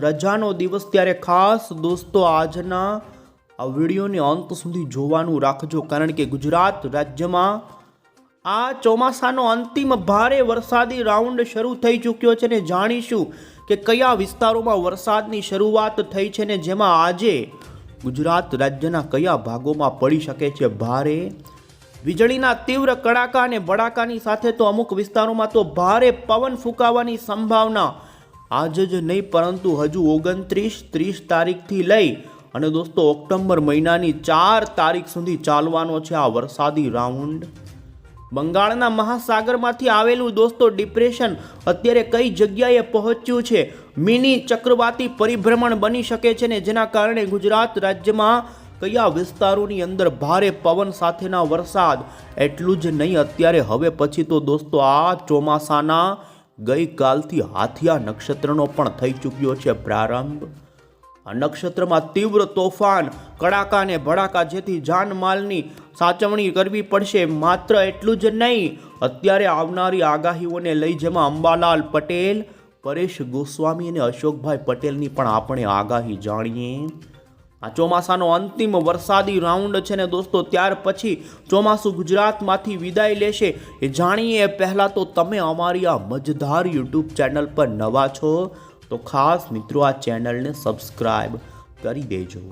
રજાનો દિવસ ત્યારે ખાસ દોસ્તો આજના આ વિડીયોને અંત સુધી જોવાનું રાખજો, કારણ કે ગુજરાત રાજ્યમાં આ ચોમાસાનો અંતિમ ભારે વરસાદી રાઉન્ડ શરૂ થઈ ચૂક્યો છે ને જાણીશું કે કયા વિસ્તારોમાં વરસાદની શરૂઆત થઈ છે ને જેમાં આજે ગુજરાત રાજ્યના કયા ભાગોમાં પડી શકે છે ભારે. વીજળીના તીવ્ર કડાકા અને બડાકાની સાથે તો અમુક વિસ્તારોમાં તો ભારે પવન ફૂંકાવાની સંભાવના આજે જ નહીં, પરંતુ હજુ ઓગણત્રીસ ત્રીસ તારીખથી લઈ અને દોસ્તો, ઓક્ટોબર મહિનાની ચાર તારીખ સુધી ચાલવાનો છે આ વરસાદી રાઉન્ડ. બંગાળના મહાસાગરમાંથી આવેલું દોસ્તો, ડિપ્રેશન અત્યારે કઈ જગ્યાએ પહોંચ્યું છે? મિની ચક્રવાતી પરિભ્રમણ બની શકે છે ને જેના કારણે ગુજરાત રાજ્યમાં કયા વિસ્તારોની અંદર ભારે પવન સાથેના વરસાદ? એટલું જ નહીં, અત્યારે હવે પછી તો દોસ્તો, આ ચોમાસાના ગઈકાલથી હાથિયા નક્ષત્રનો પણ થઈ ચૂક્યો છે પ્રારંભ. આ નક્ષત્રમાં તીવ્ર તોફાન, કડાકા ને ભડાકા જેથી જાનમાલની સાચવણી કરવી પડશે માત્ર એટલું જ નહીં, અત્યારે આવનારી આગાહીઓને લઈ જેમાં અંબાલાલ પટેલ, પરેશ ગોસ્વામી અને અશોકભાઈ પટેલની પણ આપણે આગાહી જાણીએ. આ ચોમાસાનો અંતિમ વરસાદી રાઉન્ડ છે ને દોસ્તો, ત્યાર પછી ચોમાસું ગુજરાતમાંથી વિદાય લેશે. એ જાણીએ, પહેલાં તો તમે અમારી આ મજધાર યુટ્યુબ ચેનલ પર નવા છો, તો ખાસ મિત્રો આ ચેનલને સબસ્ક્રાઈબ કરી દેજો.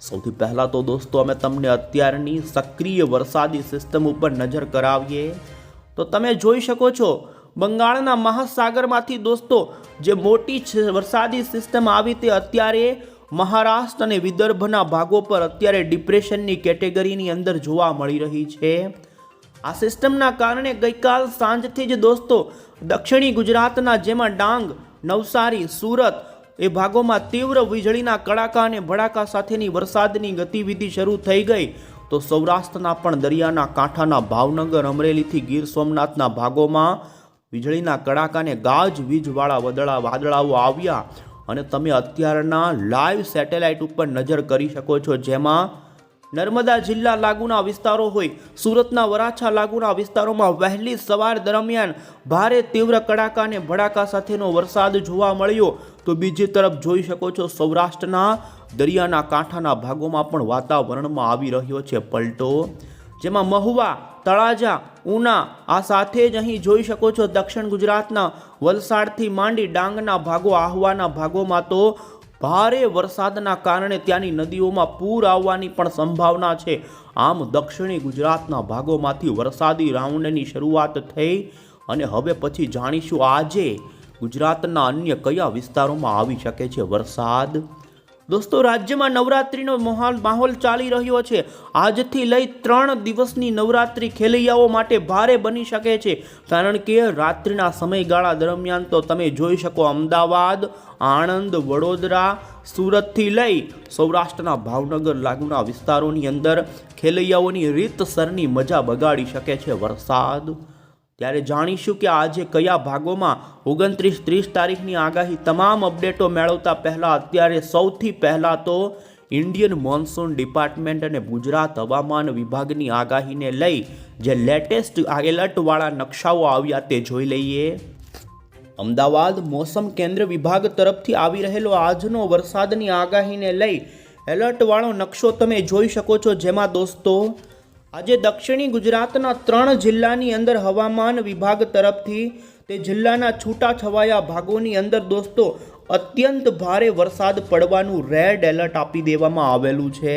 સૌથી પહેલાં તો દોસ્તો, અમે તમને અત્યારની સક્રિય વરસાદી સિસ્ટમ ઉપર નજર કરાવીએ. તો તમે જોઈ શકો છો, બંગાળના મહાસાગરમાંથી દોસ્તો, જે મોટી વરસાદી સિસ્ટમ આવી તે અત્યારે મહારાષ્ટ્ર અને વિદર્ભના ભાગો પર અત્યારે ડિપ્રેશનની કેટેગરીની અંદર જોવા મળી રહી છે. આ સિસ્ટમના કારણે ગઈકાલ સાંજથી જ દોસ્તો, દક્ષિણી ગુજરાતના જેમાં ડાંગ, નવસારી, સુરત એ ભાગોમાં તીવ્ર વીજળીના કડાકા અને ભડાકા સાથેની વરસાદની ગતિવિધિ શરૂ થઈ ગઈ. તો સૌરાષ્ટ્રના પણ દરિયાના કાંઠાના ભાવનગર, અમરેલીથી ગીર સોમનાથના ભાગોમાં વીજળીના કડાકાને ગાજ વીજવાળા વદળા વાદળાઓ આવ્યા. અને તમે અત્યારના લાઈવ સેટેલાઇટ ઉપર નજર કરી શકો છો, જેમાં નર્મદા જિલ્લા લાગુના વિસ્તારો હોય, સુરતના વરાછા લાગુના વિસ્તારોમાં વહેલી સવાર દરમિયાન ભારે તીવ્ર કડાકા અને ભડાકા સાથેનો વરસાદ જોવા મળ્યો. તો બીજી તરફ જોઈ શકો છો, સૌરાષ્ટ્રના દરિયાના કાંઠાના ભાગોમાં પણ વાતાવરણમાં આવી રહ્યો છે પલટો. જેમાં મહુવા, તળાજા, ઉના આ સાથે જ અહીં જોઈ શકો છો દક્ષિણ ગુજરાતના વલસાડથી માંડી ડાંગના ભાગો, આહવાના ભાગોમાં તો ભારે વરસાદના કારણે ત્યાંની નદીઓમાં પૂર આવવાની પણ સંભાવના છે. આમ દક્ષિણી ગુજરાતના ભાગોમાંથી વરસાદી રાઉન્ડની શરૂઆત થઈ અને હવે પછી જાણીશું આજે ગુજરાતના અન્ય કયા વિસ્તારોમાં આવી શકે છે વરસાદ? દોસ્તો, રાજ્યમાં નવરાત્રિનો માહોલ માહોલ ચાલી રહ્યો છે. આજથી લઈ ત્રણ દિવસની નવરાત્રિ ખેલૈયાઓ માટે ભારે બની શકે છે. કારણ કે રાત્રિના સમયગાળા દરમિયાન તો તમે જોઈ શકો અમદાવાદ, આણંદ, વડોદરા, સુરતથી લઈ સૌરાષ્ટ્રના ભાવનગર લાગુના વિસ્તારોની અંદર ખેલૈયાઓની રીતસરની મજા બગાડી શકે છે વરસાદ ત્યારે જાણીશું કે આજે કયા ભાગોમાં ઓગણત્રીસ ત્રીસ તારીખની આગાહી તમામ અપડેટો મેળવતા પહેલાં અત્યારે સૌથી પહેલાં તો ઇન્ડિયન મોન્સૂન ડિપાર્ટમેન્ટ અને ગુજરાત હવામાન વિભાગની આગાહીને લઈ જે લેટેસ્ટ એલર્ટવાળા નકશાઓ આવ્યા તે જોઈ લઈએ. અમદાવાદ મોસમ કેન્દ્ર વિભાગ તરફથી આવી રહેલો આજનો વરસાદની આગાહીને લઈ એલર્ટવાળો નકશો તમે જોઈ શકો છો. જેમાં દોસ્તો આજે દક્ષિણી ગુજરાતના ત્રણ જિલ્લાની અંદર હવામાન વિભાગ તરફથી તે જિલ્લાના છૂટાછવાયા ભાગોની અંદર દોસ્તો, અત્યંત ભારે વરસાદ પડવાનું રેડ એલર્ટ આપી દેવામાં આવેલું છે.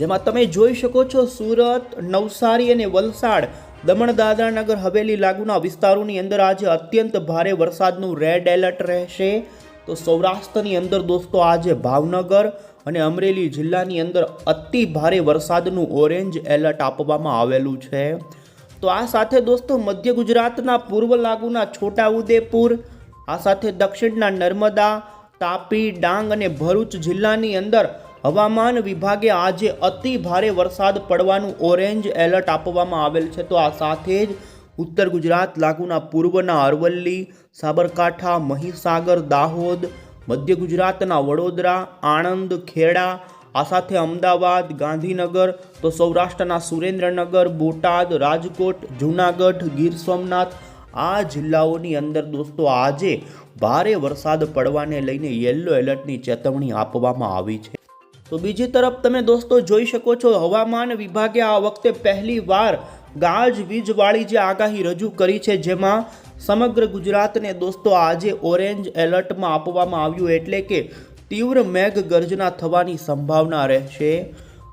જેમાં તમે જોઈ શકો છો સુરત, નવસારી અને વલસાડ, દમણ, દાદરાનગર, હવેલી લાગુના વિસ્તારોની અંદર આજે અત્યંત ભારે વરસાદનું રેડ એલર્ટ રહેશે. તો સૌરાષ્ટ્રની અંદર દોસ્તો આજે ભાવનગર અને અમરેલી જિલ્લાની અંદર અતિ ભારે વરસાદનું ઓરેન્જ એલર્ટ આપવામાં આવેલું છે. તો આ સાથે દોસ્તો મધ્ય ગુજરાતના પૂર્વ લાગુના છોટા ઉદેપુર આ સાથે દક્ષિણના નર્મદા, તાપી, ડાંગ અને ભરૂચ જિલ્લાની અંદર હવામાન વિભાગે આજે અતિ ભારે વરસાદ પડવાનું ઓરેન્જ એલર્ટ આપવામાં આવેલ છે. તો આ સાથે જ ઉત્તર ગુજરાત લાગુના પૂર્વના અરવલ્લી, સાબરકાંઠા, મહીસાગર, દાહોદ મધ્ય ગુજરાતના વડોદરા, આણંદ, ખેડા, આ સાથે અમદાવાદ, ગાંધીનગર, તો સૌરાષ્ટ્રના સુરેન્દ્રનગર, બોટાદ, રાજકોટ, જૂનાગઢ, ગીર સોમનાથ, આ જિલ્લાઓની અંદર દોસ્તો આજે ભારે વરસાદ પડવાને લઈને યલો એલર્ટની ચેતવણી આપવામાં આવી છે. તો બીજી તરફ તમે દોસ્તો જોઈ શકો છો, હવામાન વિભાગે આ વખતે પહેલી વાર ગાજવીજવાળી જે આગાહી રજૂ કરી છે, જેમાં સમગ્ર ગુજરાતને દોસ્તો આજે ઓરેન્જ એલર્ટમાં આપવામાં આવ્યું એટલે કે તીવ્ર મેઘ ગર્જના થવાની સંભાવના રહેશે.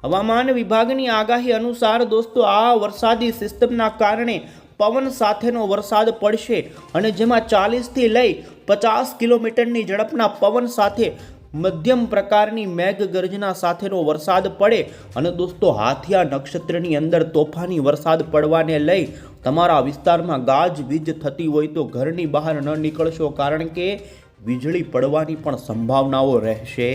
હવામાન વિભાગની આગાહી અનુસાર દોસ્તો આ વરસાદી સિસ્ટમના કારણે પવન સાથેનો વરસાદ પડશે અને જેમાં ચાલીસથી લઈ પચાસ કિલોમીટરની ઝડપના પવન સાથે મધ્યમ પ્રકારની મેઘ ગર્જના સાથેનો વરસાદ પડે અને દોસ્તો હાથિયા નક્ષત્રની અંદર તોફાની વરસાદ પડવાને લઈ તમારા વિસ્તારમાં ગાજવીજ થતી હોય તો ઘરની બહાર ન નીકળશો કારણ કે વીજળી પડવાની પણ સંભાવનાઓ રહેશે.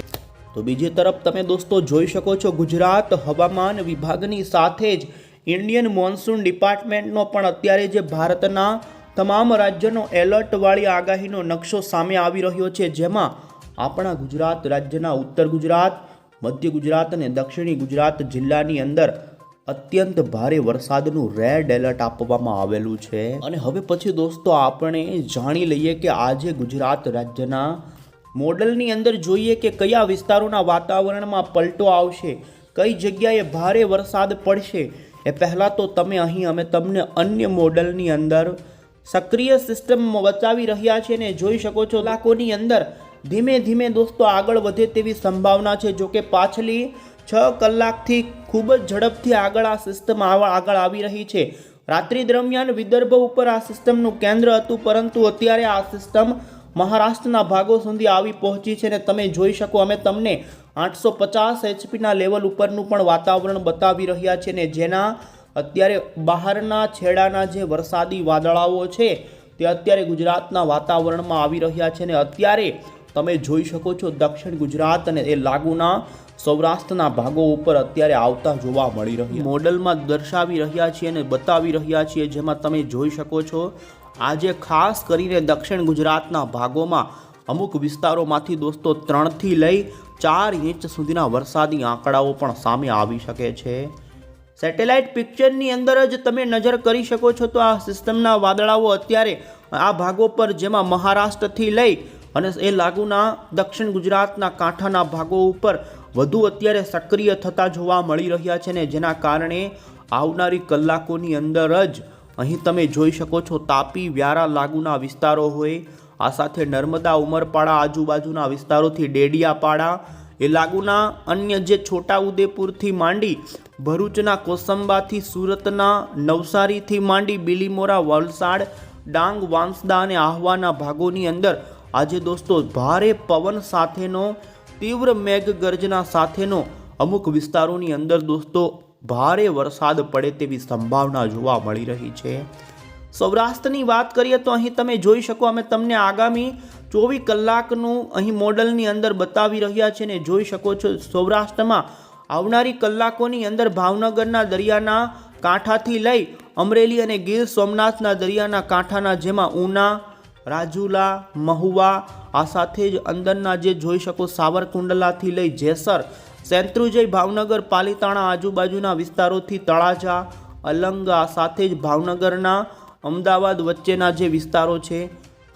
તો બીજી તરફ તમે દોસ્તો જોઈ શકો છો ગુજરાત હવામાન વિભાગની સાથે જ ઇન્ડિયન મોન્સૂન ડિપાર્ટમેન્ટનો પણ અત્યારે જે ભારતના તમામ રાજ્યનો એલર્ટવાળી આગાહીનો નકશો સામે આવી રહ્યો છે જેમાં આપણા ગુજરાત રાજ્યના ઉત્તર ગુજરાત, મધ્ય ગુજરાત અને દક્ષિણી ગુજરાત જિલ્લાની અંદર અત્યંત ભારે વરસાદનું રેડ એલર્ટ આપવામાં આવેલું છે. અને હવે પછી દોસ્તો આપણે જાણી લઈએ કે આજે ગુજરાત રાજ્યના મોડલની અંદર જોઈએ કે કયા વિસ્તારોના વાતાવરણમાં પલટો આવશે, કઈ જગ્યાએ ભારે વરસાદ પડશે, એ પહેલાં તો તમે અહીં અમે તમને અન્ય મોડલની અંદર સક્રિય સિસ્ટમ બચાવી રહ્યા છે ને જોઈ શકો છો. લાખોની અંદર ધીમે ધીમે દોસ્તો આગળ વધે તેવી સંભાવના છે. જો કે પાછલી છ કલાકથી ખૂબ જ ઝડપથી આગળ આ સિસ્ટમ આગળ આવી રહી છે. રાત્રિ દરમિયાન વિદર્ભ ઉપર આ સિસ્ટમનું કેન્દ્ર હતું, પરંતુ અત્યારે આ સિસ્ટમ મહારાષ્ટ્રના ભાગો સુધી આવી પહોંચી છે અને તમે જોઈ શકો, અમે તમને આઠસો પચાસ એચપીના લેવલ ઉપરનું પણ વાતાવરણ બતાવી રહ્યા છે ને જેના અત્યારે બહારના છેડાના જે વરસાદી વાદળાઓ છે, તે અત્યારે ગુજરાતના વાતાવરણમાં આવી રહ્યા છે ને અત્યારે તમે જોઈ શકો છો દક્ષિણ ગુજરાત અને એ લાગુના સૌરાષ્ટ્રના ભાગો ઉપર અત્યારે આવતા જોવા મળી રહ્યા મોડલમાં દર્શાવી રહ્યા છીએ અને બતાવી રહ્યા છીએ, જેમાં તમે જોઈ શકો છો, આજે ખાસ કરીને દક્ષિણ ગુજરાતના ભાગોમાં અમુક વિસ્તારોમાંથી દોસ્તો ત્રણથી લઈ ચાર ઇંચ સુધીના વરસાદી આંકડાઓ પણ સામે આવી શકે છે. સેટેલાઇટ પિક્ચરની અંદર જ તમે નજર કરી શકો છો તો આ સિસ્ટમના વાદળાઓ અત્યારે આ ભાગો પર, જેમાં મહારાષ્ટ્રથી લઈ અને એ લાગુના દક્ષિણ ગુજરાતના કાંઠાના ભાગો ઉપર વધુ અત્યારે સક્રિય થતા જોવા મળી રહ્યા છે ને જેના કારણે આવનારી કલાકોની અંદર જ અહીં તમે જોઈ શકો છો તાપી, વ્યારા લાગુના વિસ્તારો હોય, આ સાથે નર્મદા, ઉમરપાડા આજુબાજુના વિસ્તારોથી ડેડિયાપાડા, એ લાગુના અન્ય જે છોટા ઉદેપુરથી માંડી ભરૂચના કોસંબાથી સુરતના નવસારીથી માંડી બિલીમોરા, વલસાડ, ડાંગ, વાંસદા અને આહવાના ભાગોની અંદર આજે દોસ્તો ભારે પવન સાથેનો તીવ્ર મેઘગર્જના સાથેનો અમુક વિસ્તારોની અંદર દોસ્તો ભારે વરસાદ પડે તેવી સંભાવના જોવા મળી રહી છે. સૌરાષ્ટ્રની વાત કરીએ તો અહીં તમે જોઈ શકો, અમે તમને આગામી ચોવીસ કલાકનું અહીં મોડલની અંદર બતાવી રહ્યા છે ને જોઈ શકો છો સૌરાષ્ટ્રમાં આવનારી કલાકોની અંદર ભાવનગરના દરિયાના કાંઠાથી લઈ અમરેલી અને ગીર સોમનાથના દરિયાના કાંઠાના જેમાં ઉના રાજુલા, મહુવા આ સાથે જ અંદરના જે જોઈ શકો સાવરકુંડલાથી લઈ જેસર સેન્ત્રુજય ભાવનગર, પાલીતાણા આજુબાજુના વિસ્તારોથી તળાજા, અલંગ આ સાથે જ ભાવનગરના, અમદાવાદ વચ્ચેના જે વિસ્તારો છે.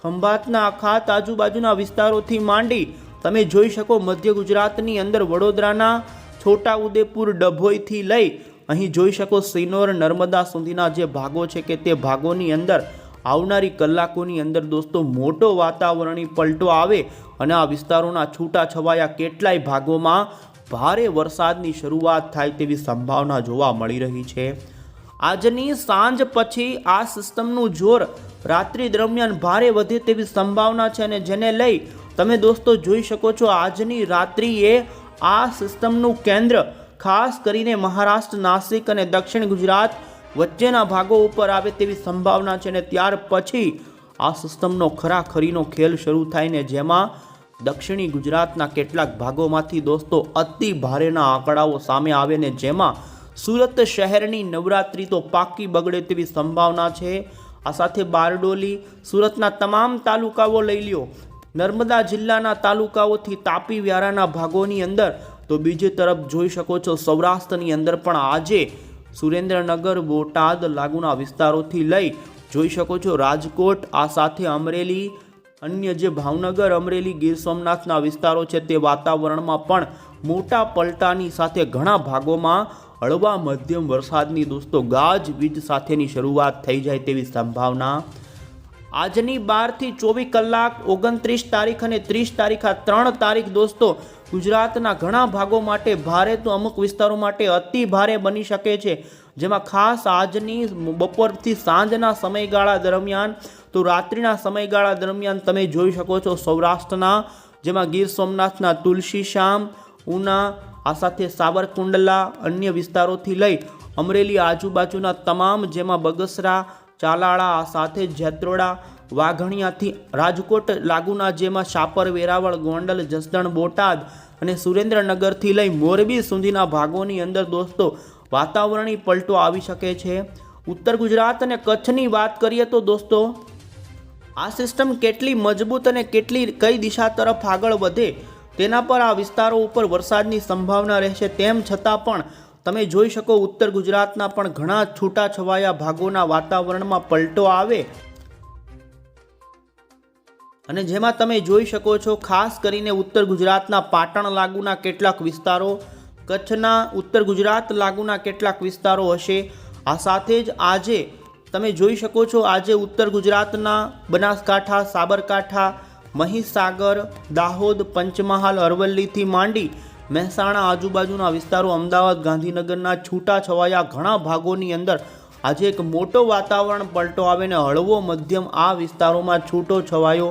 ખંભાતના અખાત આજુબાજુના વિસ્તારોથી માંડી તમે જોઈ શકો મધ્ય ગુજરાતની અંદર વડોદરાના છોટા ઉદેપુર ડભોઈથી લઈ અહીં જોઈ શકો સિનોર નર્મદા સુધીના જે ભાગો છે કે તે ભાગોની અંદર આવનારી કલાકોની અંદર દોસ્તો મોટો વાતાવરણી પલટો આવે અને આ વિસ્તારોના છૂટા છવાયા કેટલાય ભાગોમાં ભારે વરસાદની શરૂઆત થાય તેવી સંભાવના જોવા મળી રહી છે. આજની સાંજ પછી આ સિસ્ટમનું જોર રાત્રિ દરમિયાન ભારે વધે તેવી સંભાવના છે અને જેને લઈ તમે દોસ્તો જોઈ શકો છો આજની રાત્રિએ આ સિસ્ટમનું કેન્દ્ર ખાસ કરીને મહારાષ્ટ્ર, નાસિક અને દક્ષિણ ગુજરાત વચ્ચેના ભાગો ઉપર આવે તેવી સંભાવના છે ને ત્યાર પછી આ સિસ્ટમનો ખરાખરીનો ખેલ શરૂ થાય ને જેમાં દક્ષિણી ગુજરાતના કેટલાક ભાગોમાંથી દોસ્તો અતિ ભારેના આંકડાઓ સામે આવે ને જેમાં સુરત શહેરની નવરાત્રિ તો પાકી બગડે તેવી સંભાવના છે. આ સાથે બારડોલી સુરતના તમામ તાલુકાઓ લઈ લ્યો. નર્મદા જિલ્લાના તાલુકાઓથી તાપી વ્યારાના ભાગોની અંદર તો બીજી તરફ જોઈ શકો છો સૌરાષ્ટ્રની અંદર પણ આજે સુરેન્દ્રનગર, બોટાદ લાગુના વિસ્તારોથી લઈ જોઈ શકો છો રાજકોટ, આ સાથે અમરેલી, અન્ય જે ભાવનગર, અમરેલી, ગીર સોમનાથના વિસ્તારો છે તે વાતાવરણમાં પણ મોટા પલટાની સાથે ઘણા ભાગોમાં હળવા મધ્યમ વરસાદની દોસ્તો ગાજ વીજ સાથેની શરૂઆત થઈ જાય તેવી સંભાવના. આજની બારથી ચોવીસ કલાક, ઓગણત્રીસ તારીખ અને ત્રીસ તારીખ, આ ત્રણ તારીખ દોસ્તો ગુજરાતના ઘણા ભાગો માટે ભારે તો અમુક વિસ્તારો માટે અતિ ભારે બની શકે છે. જેમાં ખાસ આજની બપોરથી સાંજના સમયગાળા દરમિયાન તો રાત્રિના સમયગાળા દરમિયાન તમે જોઈ શકો છો સૌરાષ્ટ્રના, જેમાં ગીર સોમનાથના તુલસી શ્યામ, ઉના, આ સાથે સાવરકુંડલા, અન્ય વિસ્તારોથી લઈ અમરેલી આજુબાજુના તમામ જેમાં બગસરા, ચાલાળા, આ સાથે જેત્રોડા વાઘણિયાથી રાજકોટ લાગુના જેમાં શાપર, વેરાવળ, ગોંડલ, જસદણ, બોટાદ અને સુરેન્દ્રનગરથી લઈ મોરબી સુધીના ભાગોની અંદર દોસ્તો વાતાવરણી પલટો આવી શકે છે. ઉત્તર ગુજરાત અને કચ્છની વાત કરીએ તો દોસ્તો, આ સિસ્ટમ કેટલી મજબૂત અને કેટલી કઈ દિશા તરફ આગળ વધે તેના પર આ વિસ્તારો ઉપર વરસાદની સંભાવના રહેશે. તેમ છતાં પણ તમે જોઈ શકો ઉત્તર ગુજરાતના પણ ઘણા છૂટાછવાયા ભાગોના વાતાવરણમાં પલટો આવે અને જેમાં તમે જોઈ શકો છો, ખાસ કરીને ઉત્તર ગુજરાતના પાટણ લાગુના કેટલાક વિસ્તારો, કચ્છના ઉત્તર ગુજરાત લાગુના કેટલાક વિસ્તારો હશે. આ સાથે જ આજે તમે જોઈ શકો છો, આજે ઉત્તર ગુજરાતના બનાસકાંઠા, સાબરકાંઠા, મહીસાગર, દાહોદ, પંચમહાલ, અરવલ્લીથી માંડી મહેસાણા આજુબાજુના વિસ્તારો, અમદાવાદ, ગાંધીનગરના છૂટા છવાયા ઘણા ભાગોની અંદર આજે એક મોટો વાતાવરણ પલટો આવીને હળવો મધ્યમ આ વિસ્તારોમાં છૂટો છવાયો.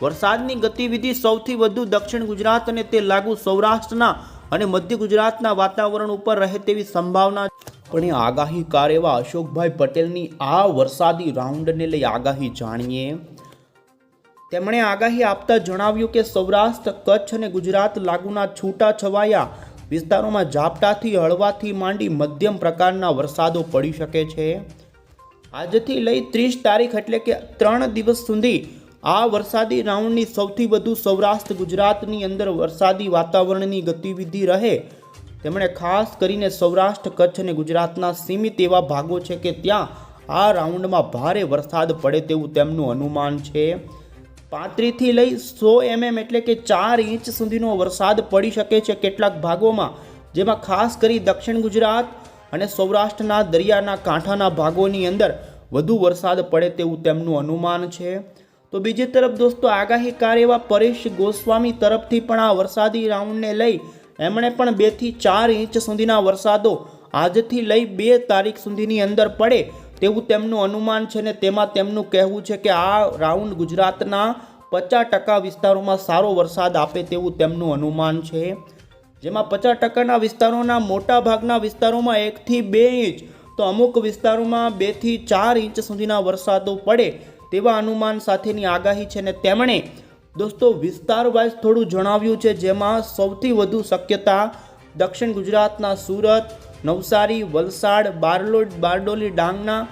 વરસાદની ગતિવિધિ સૌથી વધુ દક્ષિણ ગુજરાત અને તે લાગુ સૌરાષ્ટ્રના અને મધ્ય ગુજરાતના વાતાવરણ ઉપર રહે તેવી સંભાવના પણ એ આગાહીકાર એવા અશોકભાઈ પટેલની આ વરસાદી રાઉન્ડને લઈ આગાહી જાણીએ. તેમણે આગાહી આપતા જણાવ્યું કે સૌરાષ્ટ્ર, કચ્છ અને ગુજરાત લાગુના છૂટા છવાયા વિસ્તારોમાં ઝાપટાથી હળવાથી માંડી મધ્યમ પ્રકારના વરસાદો પડી શકે છે. આજથી લઈ ત્રીસ તારીખ એટલે કે ત્રણ દિવસ સુધી આ વરસાદી રાઉન્ડની સૌથી વધુ સૌરાષ્ટ્ર, ગુજરાતની અંદર વરસાદી વાતાવરણની ગતિવિધિ રહે. તેમણે ખાસ કરીને સૌરાષ્ટ્ર, કચ્છ અને ગુજરાતના સીમિત એવા ભાગો છે કે ત્યાં આ રાઉન્ડમાં ભારે વરસાદ પડે તેવું તેમનું અનુમાન છે. પાંત્રીસથી લઈ સો એમએમ એટલે કે ચાર ઇંચ સુધીનો વરસાદ પડી શકે છે કેટલાક ભાગોમાં, જેમાં ખાસ કરી દક્ષિણ ગુજરાત અને સૌરાષ્ટ્રના દરિયાના કાંઠાના ભાગોની અંદર વધુ વરસાદ પડે તેવું તેમનું અનુમાન છે. તો બીજી તરફ દોસ્તો આગાહીકાર એવા પરેશ ગોસ્વામી તરફથી પણ આ વરસાદી રાઉન્ડને લઈ એમણે પણ બેથી ચાર ઇંચ સુધીના વરસાદો આજથી લઈ બે તારીખ સુધીની અંદર પડે તેવું તેમનું અનુમાન છે ને તેમાં તેમનું કહેવું છે કે આ રાઉન્ડ ગુજરાતના પચાસ ટકા વિસ્તારોમાં સારો વરસાદ આપે તેવું તેમનું અનુમાન છે. જેમાં પચાસ ટકાના વિસ્તારોના મોટા ભાગના વિસ્તારોમાં એકથી બે ઇંચ, તો અમુક વિસ્તારોમાં બેથી ચાર ઇંચ સુધીના વરસાદો પડે તેવા અનુમાન સાથેની આગાહી છે ને તેમણે દોસ્તો વિસ્તાર વાઇઝ થોડું જણાવ્યું છે જેમાં સૌથી વધુ શક્યતા દક્ષિણ ગુજરાતના સુરત નવસારી, વલસાડ, બારલોડ, બારડોલી, ડાંગના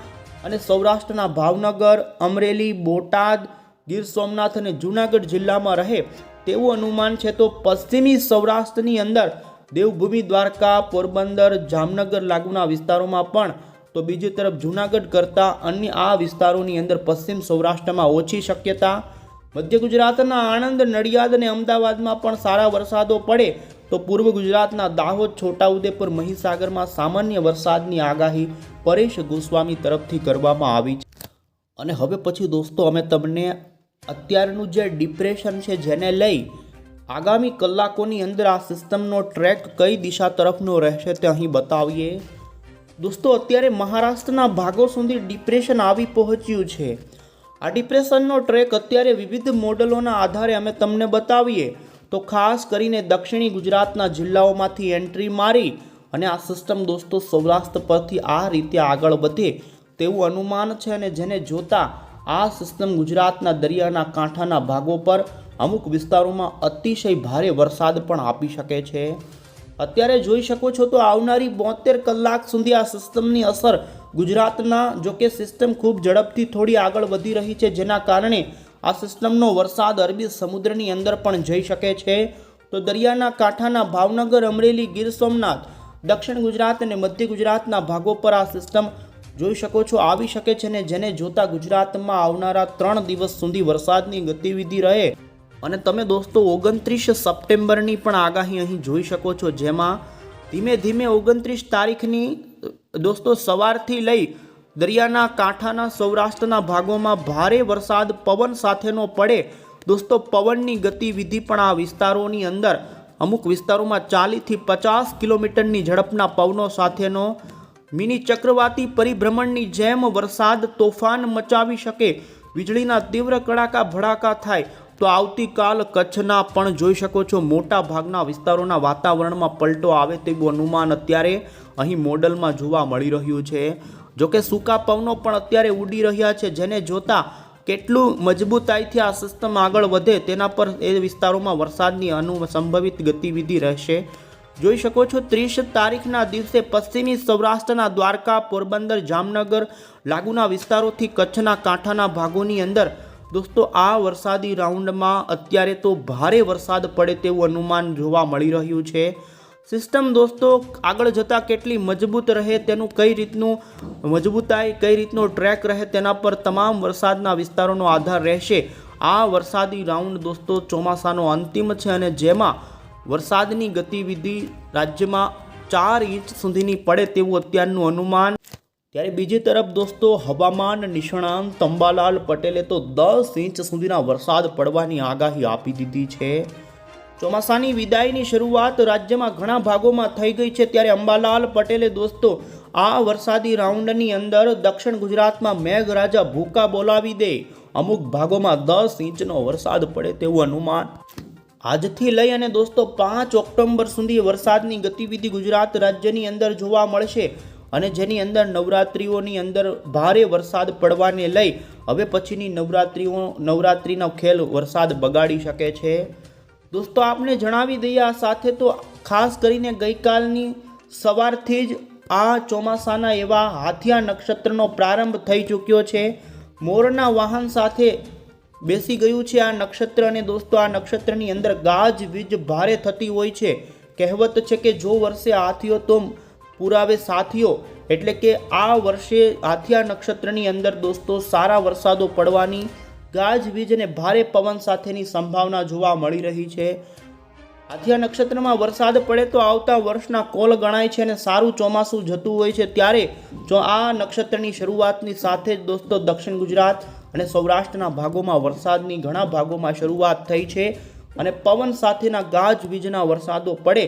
અને સૌરાષ્ટ્રના ભાવનગર, અમરેલી, બોટાદ, ગીર સોમનાથ અને જૂનાગઢ જિલ્લામાં રહે તેવું અનુમાન છે તો પશ્ચિમી સૌરાષ્ટ્રની અંદર દેવભૂમિ, દ્વારકા, પોરબંદર, જામનગર લાગુના વિસ્તારોમાં પણ તો બીજી તરફ જૂનાગઢ કરતાં અન્ય આ વિસ્તારોની અંદર પશ્ચિમ સૌરાષ્ટ્રમાં ઓછી શક્યતા. મધ્ય ગુજરાતના આણંદ, નડિયાદ અને અમદાવાદમાં પણ સારા વરસાદો પડે તો પૂર્વ ગુજરાતના દાહોદ, છોટાઉદેપુર, મહીસાગરમાં સામાન્ય વરસાદની આગાહી પરેશ ગોસ્વામી તરફથી કરવામાં આવી છે. અને હવે પછી દોસ્તો, અમે તમને અત્યારનું જે ડિપ્રેશન છે જેને લઈ આગામી કલાકોની અંદર આ સિસ્ટમનો ટ્રેક કઈ દિશા તરફનો રહેશે તે અહીં બતાવીએ. દોસ્તો, અત્યારે મહારાષ્ટ્રના ભાગો સુધી ડિપ્રેશન આવી પહોંચ્યું છે. આ ડિપ્રેશનનો ટ્રેક અત્યારે વિવિધ મોડલોના આધારે અમે તમને બતાવીએ. તો ખાસ કરીને દક્ષિણી ગુજરાતના જિલ્લાઓમાંથી એન્ટ્રી મારી અને આ સિસ્ટમ દોસ્તો સૌરાષ્ટ્ર પરથી આ રીતે આગળ વધે તેવું અનુમાન છે અને જેને જોતા આ સિસ્ટમ ગુજરાતના દરિયાના કાંઠાના ભાગો પર અમુક વિસ્તારોમાં અતિશય ભારે વરસાદ પણ આપી શકે છે. અત્યારે જોઈ શકો છો તો આવનારી બોતેર કલાક સુધી આ સિસ્ટમની અસર ગુજરાતના, જો કે સિસ્ટમ ખૂબ ઝડપથી થોડી આગળ વધી રહી છે, જેના કારણે આ સિસ્ટમનો વરસાદ અરબી સમુદ્રની અંદર પણ જઈ શકે છે. તો દરિયાના કાંઠાના ભાવનગર, અમરેલી, ગીર સોમનાથ, દક્ષિણ ગુજરાત અને મધ્ય ગુજરાતના ભાગો પર આ સિસ્ટમ જોઈ શકો છો. આવી શકે છે ને જેને જોતા ગુજરાતમાં આવનારા ત્રણ દિવસ સુધી વરસાદની ગતિવિધિ રહે. અને તમે દોસ્તો ઓગણત્રીસ સપ્ટેમ્બરની પણ આગાહી અહીં જોઈ શકો છો, જેમાં ધીમે ધીમે ઓગણત્રીસ તારીખની, દોસ્તો સવારથી લઈ દરિયાના કાંઠાના સૌરાષ્ટ્રના ભાગોમાં ભારે વરસાદ પવન સાથેનો પડે. દોસ્તો, પવનની ગતિવિધિ પણ આ વિસ્તારોની અંદર અમુક વિસ્તારોમાં ચાલીસથી પચાસ કિલોમીટરની ઝડપના પવનો સાથેનો મિની ચક્રવાતી પરિભ્રમણની જેમ વરસાદ તોફાન મચાવી શકે. વીજળીના તીવ્ર કડાકા ભડાકા થાય તો આવતીકાલ કચ્છના પણ જોઈ શકો છો, મોટા ભાગના વિસ્તારોના વાતાવરણમાં પલટો આવે તેવું અનુમાન અત્યારે અહીં મોડલમાં જોવા મળી રહ્યું છે. જોકે સૂકા પવનો પણ અત્યારે ઉડી રહ્યા છે, જેને જોતા કેટલું મજબૂતાઈથી આ સિસ્ટમ આગળ વધે તેના પર એ વિસ્તારોમાં વરસાદની અનુ સંભવિત ગતિવિધિ રહેશે. જોઈ શકો છો, ત્રીસ તારીખના દિવસે પશ્ચિમી સૌરાષ્ટ્રના દ્વારકા, પોરબંદર, જામનગર લાગુના વિસ્તારોથી કચ્છના કાંઠાના ભાગોની અંદર. દોસ્તો, આ વરસાદી રાઉન્ડમાં અત્યારે તો ભારે વરસાદ પડે તેવું અનુમાન જોવા મળી રહ્યું છે. સિસ્ટમ દોસ્તો, આગળ જતાં કેટલી મજબૂત રહે તેનું કઈ રીતનું મજબૂતાઈ, કઈ રીતનો ટ્રેક રહે તેના પર તમામ વરસાદના વિસ્તારોનો આધાર રહેશે. આ વરસાદી રાઉન્ડ દોસ્તો ચોમાસાનો અંતિમ છે અને જેમાં વરસાદની ગતિવિધિ રાજ્યમાં ચાર ઇંચ સુધીની પડે તેવું અત્યારનું અનુમાન. ત્યારે બીજી તરફ દોસ્તો, હવામાન નિષ્ણાંત અંબાલાલ પટેલે તો દસ ઇંચ સુધીના વરસાદ પડવાની આગાહી આપી દીધી છે. ચોમાસાની વિદાયની શરૂઆત રાજ્યમાં ઘણા ભાગોમાં થઈ ગઈ છે. ત્યારે અંબાલાલ પટેલે દોસ્તો, આ વરસાદી રાઉન્ડની અંદર દક્ષિણ ગુજરાતમાં મેઘરાજા ભૂકા બોલાવી દે. અમુક ભાગોમાં દસ ઇંચનો વરસાદ પડે તેવું અનુમાન. આજથી લઈ અને દોસ્તો, પાંચ ઓક્ટોબર સુધી વરસાદની ગતિવિધિ ગુજરાત રાજ્યની અંદર જોવા મળશે અને જેની અંદર નવરાત્રિઓની અંદર ભારે વરસાદ પડવાને લઈ હવે પછીની નવરાત્રિઓ, નવરાત્રિનો ખેલ વરસાદ બગાડી શકે છે. દોસ્તો, આપને જણાવી દઈએ આ સાથે તો ખાસ કરીને ગઈકાલની સવારથી જ આ ચોમાસાના એવા હાથિયા નક્ષત્રનો પ્રારંભ થઈ ચૂક્યો છે. મોરના વાહન સાથે બેસી ગયું છે આ નક્ષત્ર અને દોસ્તો, આ નક્ષત્રની અંદર ગાજ વીજ ભારે થતી હોય છે. કહેવત છે કે જો વર્ષે હાથીઓ, તો પુરાવે સાથીઓ. એટલે કે આ વર્ષે હાથિયા નક્ષત્રની અંદર દોસ્તો, સારા વરસાદો પડવાની ગાજવીજ અને ભારે પવન સાથેની સંભાવના જોવા મળી રહી છે. આથિયા નક્ષત્રમાં વરસાદ પડે તો આવતા વર્ષના કોલ ગણાય છે અને સારું ચોમાસું જતું હોય છે ત્યારે જો આ નક્ષત્રની શરૂઆતની સાથે જ દોસ્તો દક્ષિણ ગુજરાત અને સૌરાષ્ટ્રના ભાગોમાં વરસાદની ઘણા ભાગોમાં શરૂઆત થઈ છે અને પવન સાથેના ગાજવીજના વરસાદો પડે